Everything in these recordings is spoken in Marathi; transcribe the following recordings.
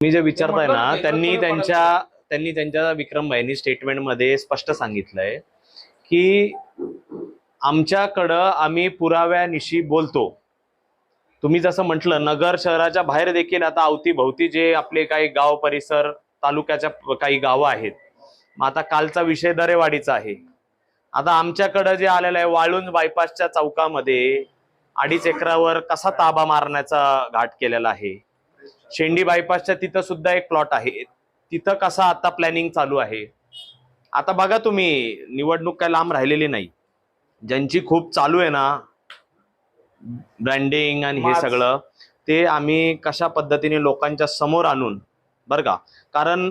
मी जे विचारताय ना त्यांनी त्यांच्या त्यांनी त्यांच्या विक्रमभाईंनी स्टेटमेंटमध्ये स्पष्ट सांगितलंय की आमच्याकडं आम्ही पुराव्यानिशी बोलतो. तुम्ही जसं म्हटलं नगर शहराच्या बाहेर देखील आता अवतीभवती जे आपले काही गाव परिसर तालुक्याच्या काही गावं आहेत. मग आता कालचा विषय दरेवाडीचा आहे. आता आमच्याकडं जे आलेलं आहे वाळूंज बायपासच्या चौकामध्ये अडीच एकरावर कसा ताबा मारण्याचा घाट केलेला आहे? शेंडी बायपासच्या तिथं सुद्धा एक प्लॉट आहे. तिथं कसा आता प्लॅनिंग चालू आहे? आता बघा तुम्ही निवडणूक काय लांब राहिलेली नाही. ज्यांची खूप चालू आहे ना ब्रँडिंग आणि हे. सगळं ते आम्ही कशा पद्धतीने लोकांच्या समोर आणून बरं का? कारण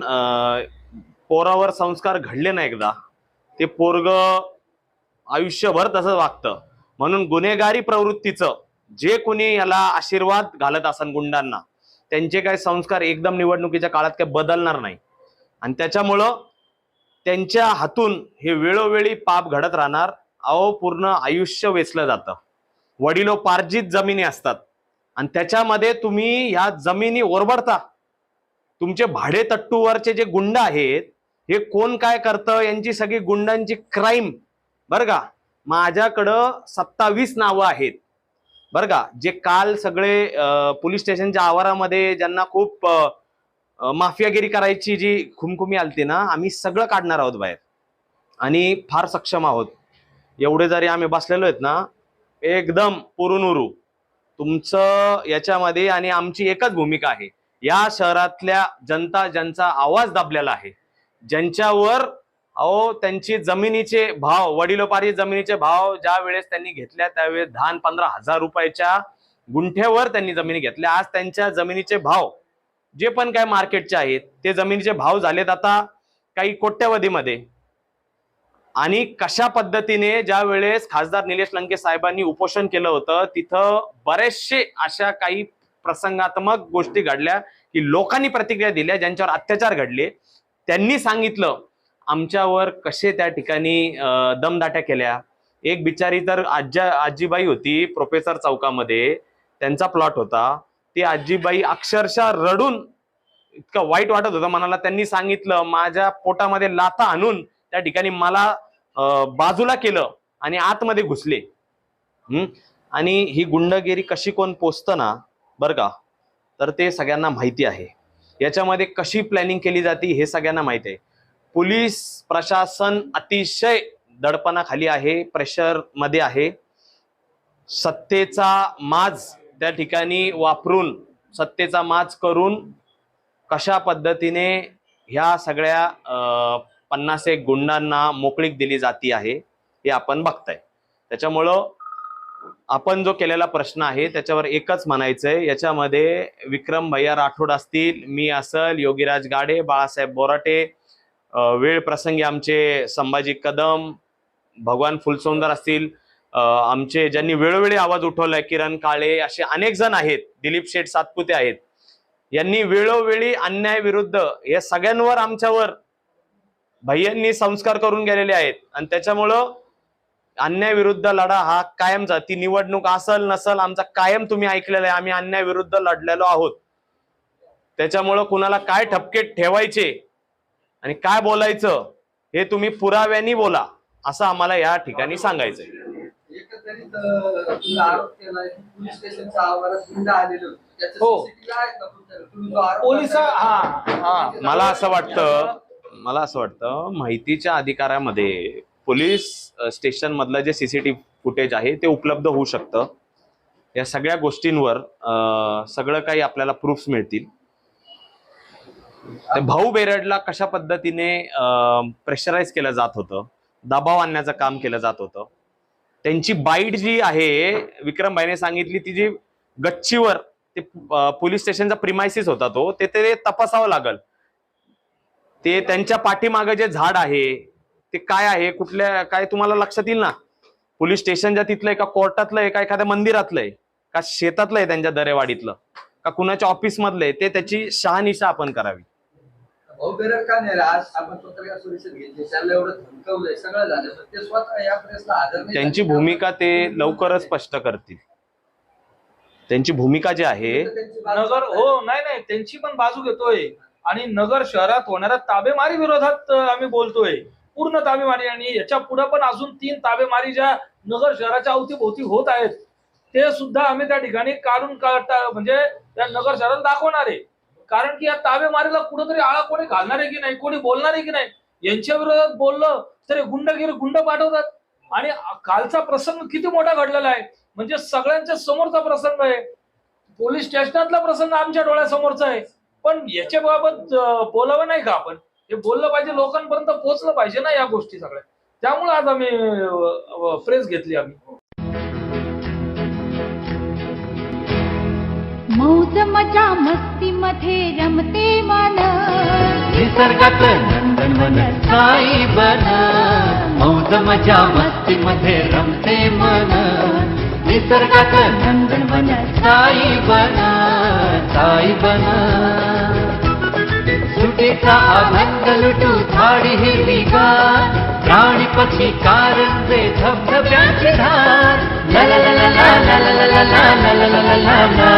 पोरावर संस्कार घडले ना एकदा ते पोरग आयुष्यभर तसंच वागतं. म्हणून गुन्हेगारी प्रवृत्तीचं जे कोणी याला आशीर्वाद घालत असन गुंडांना त्यांचे काय संस्कार एकदम निवडणुकीच्या काळात काही बदलणार नाही. आणि त्याच्यामुळं त्यांच्या हातून हे वेळोवेळी पाप घडत राहणार. अहो पूर्ण आयुष्य वेचलं जातं. वडिलोपार्जित जमिनी असतात. आणि त्याच्यामध्ये तुम्ही ह्या जमिनी ओरबडता. तुमचे भाडेतट्टूवरचे जे गुंड आहेत हे कोण काय करतं? यांची सगळी गुंडांची क्राईम बरं का? माझ्याकडं सत्तावीस नावं आहेत. बरं का जे काल सगळे पोलीस स्टेशनच्या आवारामध्ये ज्यांना खूप माफियागिरी करायची जी खुमखुमी आलती ना आम्ही सगळं काढणार आहोत बाहेर. आणि फार सक्षम आहोत. एवढे जरी आम्ही बसलेलो आहेत ना एकदम पुरुनुरू. तुमचं याच्यामध्ये आणि आमची एकच भूमिका आहे. या शहरातल्या जनता ज्यांचा आवाज दाबलेला आहे ज्यांच्यावर अहो त्यांची जमिनीचे भाव वडिलोपारी जमिनीचे भाव ज्या वेळेस त्यांनी घेतल्या त्यावेळेस दहा पंधरा हजार रुपयाच्या गुंठ्यावर त्यांनी जमिनी घेतल्या आज त्यांच्या जमिनीचे भाव जे पण काय मार्केटचे आहेत ते जमिनीचे भाव झालेत आता काही कोट्यवधीमध्ये. आणि कशा पद्धतीने ज्या वेळेस खासदार निलेश लंके साहेबांनी उपोषण केलं होतं तिथं बरेचसे अशा काही प्रसंगात्मक गोष्टी घडल्या की लोकांनी प्रतिक्रिया दिल्या ज्यांच्यावर अत्याचार घडले. त्यांनी सांगितलं आमच्यावर कसे त्या ठिकाणी दमदाट्या केल्या? एक बिचारी तर आज्या आजीबाई होती प्रोफेसर चौकामध्ये. त्यांचा प्लॉट होता. ती आजीबाई अक्षरशः रडून इतकं वाईट वाटत होतं. मनाला त्यांनी सांगितलं माझ्या पोटामध्ये लाथा आणून त्या ठिकाणी मला बाजूला केलं आणि आतमध्ये घुसले. आणि ही गुंडगिरी कशी कोण पोचतं ना बरं का? तर ते सगळ्यांना माहिती आहे. याच्यामध्ये कशी प्लॅनिंग केली जाते हे सगळ्यांना माहिती आहे. पोलीस प्रशासन अतिशय दडपणाखाली आहे प्रेशरमध्ये आहे. सत्तेचा माज त्या ठिकाणी वापरून सत्तेचा माज करून कशा पद्धतीने ह्या सगळ्या पन्नास एक गुंडांना मोकळीक दिली जाती आहे हे आपण बघताय. त्याच्यामुळं आपण जो केलेला प्रश्न आहे त्याच्यावर एकच म्हणायचंय. याच्यामध्ये विक्रम भैया राठोड असतील मी असल योगीराज गाडे बाळासाहेब बोराटे वेळ प्रसंगी आमचे संभाजी कदम भगवान फुलसौंदर असतील आमचे ज्यांनी वेळोवेळी आवाज उठवलाय किरण काळे असे अनेक जण आहेत दिलीप शेठ सातपुते आहेत. यांनी वेळोवेळी अन्याय विरुद्ध या सगळ्यांवर आमच्यावर भैयांनी संस्कार करून गेलेले आहेत. आणि त्याच्यामुळं अन्यायविरुद्ध लढा हा कायमचा ती निवडणूक असल नसल आमचा कायम तुम्ही ऐकलेला आहे. आम्ही अन्यायविरुद्ध लढलेलो आहोत. त्याच्यामुळं कुणाला काय ठपके ठेवायचे आणि काय बोलायचं हे तुम्ही पुराव्यानी बोला असं आम्हाला या ठिकाणी सांगायचंय. पोलीस हो. पोलीस हा हा. मला असं वाटतं मला असं वाटतं माहितीच्या अधिकारामध्ये पोलीस स्टेशन मधलं जे सीसीटीव्ही फुटेज आहे ते उपलब्ध होऊ शकतं. या सगळ्या गोष्टींवर सगळं काही आपल्याला प्रूफ्स मिळतील. भाऊ बेरडला कशा पद्धतीने प्रेशराईज केलं जात होतं दबाव आणण्याचं काम केलं जात होतं त्यांची बाईट जी आहे विक्रमभाईने सांगितली ती जी गच्चीवर ते पोलीस स्टेशनचा प्रिमायसिस होता तो ते ते तपासावं लागल. ते त्यांच्या पाठीमागे जे झाड आहे ते काय आहे कुठल्या काय तुम्हाला लक्षात येईल ना? पोलीस स्टेशनच्या तिथलं आहे का कोर्टातलं आहे का एखाद्या मंदिरातलं आहे का शेतातलं आहे त्यांच्या दरेवाडीतलं का कुणाच्या ऑफिसमधलं आहे ते त्याची शहानिशा आपण करावी. का नाही? आज आपण पत्रकार परिषद घेतली त्याला एवढं धमकवलंय सगळं झालं पण ते स्वतः या प्रेसला नाही त्यांची. भूमिका ते लवकरच स्पष्ट करतील. त्यांची भूमिका जी आहे त्यांची बाजू नगर हो नाही नाही त्यांची पण बाजू घेतोय. आणि नगर शहरात होणाऱ्या ताबेमारी विरोधात अं, आम्ही बोलतोय. पूर्ण ताबेमारी आणि याच्यापुढे पण अजून तीन ताबेमारी ज्या नगर शहराच्या अवतीभोवती होत आहेत ते सुद्धा आम्ही त्या ठिकाणी काढून काढता म्हणजे त्या नगर शहराला दाखवणार आहे. कारण की या ताबेमारीला कुठंतरी आळा कोणी घालणार आहे की नाही कोणी बोलणार आहे की नाही यांच्या विरोधात बोललं तर गुंडगिरी गुंड पाठवतात. आणि कालचा प्रसंग किती मोठा घडलेला आहे म्हणजे सगळ्यांच्या समोरचा प्रसंग आहे. पोलीस स्टेशनातला प्रसंग आमच्या डोळ्यासमोरचा आहे. पण याच्या बाबत बोलावं नाही का आपण? हे बोललं पाहिजे लोकांपर्यंत पोहोचलं पाहिजे ना या गोष्टी सगळ्या. त्यामुळे आज आम्ही प्रेस घेतली आम्ही. मौज मजा मस्ती मध्ये रमते मन निसर्गात नंदनवन साई बन मौज मजा मस्ती मध्ये रमते मन निसर्गात नंदनवन साई बन साई बन सुटीचा आनंद लुटू झाडी हिरवीगार प्राणी पक्षी कारंजे धबधब्याची धार ला ला ला ला ला ला ला ला ला ला ला ला ला ला ला